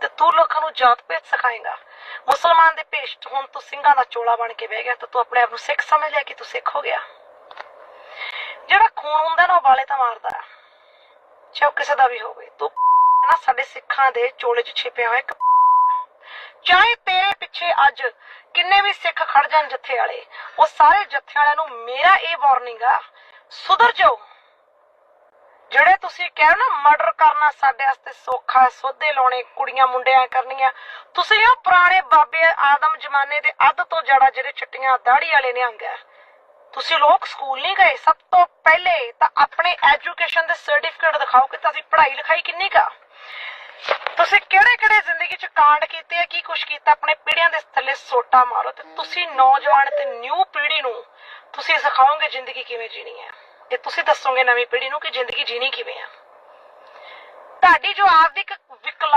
ਤੇ ਤੂੰ ਲੋਕਾਂ ਨੂੰ ਜਾਤ ਭੇਦ ਸਿਖਾਏਗਾ। ਮੁਸਲਮਾਨ ਦੇ ਭੇਸ਼ ਹੁਣ ਤੂੰ ਸਿੰਘਾਂ ਦਾ ਚੋਲਾ ਬਣ ਕੇ ਬਹਿ ਗਿਆ ਤੇ ਤੂੰ ਆਪਣੇ ਆਪ ਨੂੰ ਸਿੱਖ ਸਮਝ ਲਿਆ ਕਿ ਤੂੰ ਸਿੱਖ ਹੋ ਗਿਆ। ਜਿਹੜਾ ਖੂਨ ਹੁੰਦਾ ਨਾ ਵਾਲੇ ਤਾਂ ਮਾਰਦਾ ਹੈ। ਕਿਸੇ ਦਾ ਵੀ ਹੋਵੇ। ਤੂੰ ਨਾ ਸਾਡੇ ਸਿੱਖਾਂ ਦੇ ਚੋਲੇ 'ਚ ਛਿਪਿਆ ਹੋਇਆ ਇੱਕ ਚਾਹੇ ਤੇਰੇ ਪਿੱਛੇ ਅੱਜ ਕਿੰਨੇ ਵੀ ਸਿੱਖ ਖੜ ਜਾਣ ਜੱਥੇ ਵਾਲੇ, ਉਹ ਸਾਰੇ ਜੱਥੇ ਵਾਲਿਆਂ ਨੂੰ ਮੇਰਾ ਇਹ ਵਾਰਨਿੰਗ ਆ, ਸੁਧਰ ਜਾਓ। ਜਿਹੜੇ ਤੁਸੀਂ ਕਹਿ ਨਾ ਮਰਡਰ ਕਰਨਾ ਸਾਡੇ ਵਾਸਤੇ ਸੌਖਾ ਹੈ ਸੋਧੇ ਲਾਉਣੇ, ਕੁੜੀਆਂ ਮੁੰਡਿਆਂ ਕਰਨੀਆਂ। ਤੁਸੀਂ ਉਹ ਪੁਰਾਣੇ ਬਾਬੇ ਆਦਮ ਜ਼ਮਾਨੇ ਦੇ ਅੱਧ ਤੋਂ ਜੜਾ ਜਿਹੜੇ ਛੱਟੀਆਂ ਦਾੜੀ ਵਾਲੇ ਨੇ ਅੰਗਾ ਤੁਸੀਂ ਲੋਕ ਸਕੂਲ ਨਹੀਂ ਗਏ, ਸਭ ਤੋਂ ਪਹਿਲੇ ਤਾਂ ਆਪਣੇ ਐਜੂਕੇਸ਼ਨ ਦੇ ਸਰਟੀਫਿਕੇਟ ਦਿਖਾਓ ਕਿ ਤੁਸੀਂ ਪੜ੍ਹਾਈ ਲਿਖਾਈ ਕਿੰਨੀ ਕਾ ਤੁਸੀਂ ਕਿਹੜੇ ਕਿਹੜੇ ਜ਼ਿੰਦਗੀ 'ਚ ਕਾਂਡ ਕੀਤੇ ਆ, ਕੀ ਕੁਛ ਕੀਤਾ, ਆਪਣੇ ਪੀੜ੍ਹੀਆਂ ਦੇ ਥੱਲੇ ਸੋਟਾ ਮਾਰੋ ਤੇ ਤੁਸੀਂ ਨੌਜਵਾਨ ਤੇ ਨਿਊ ਪੀੜ੍ਹੀ ਨੂੰ ਤੁਸੀਂ ਸਿਖਾਓਗੇ ਜ਼ਿੰਦਗੀ ਕਿਵੇਂ ਜੀਣੀ ਹੈ। ਤੇ ਤੁਸੀਂ ਦੱਸੋਗੇ ਨਵੀਂ ਪੀੜ੍ਹੀ ਨੂੰ ਕਿ ਜ਼ਿੰਦਗੀ ਜੀਣੀ ਕਿਵੇਂ ਆ? ਤੁਹਾਡੀ ਜੋ ਆਪਦੀ ਇੱਕ ਵਿਕਲਾ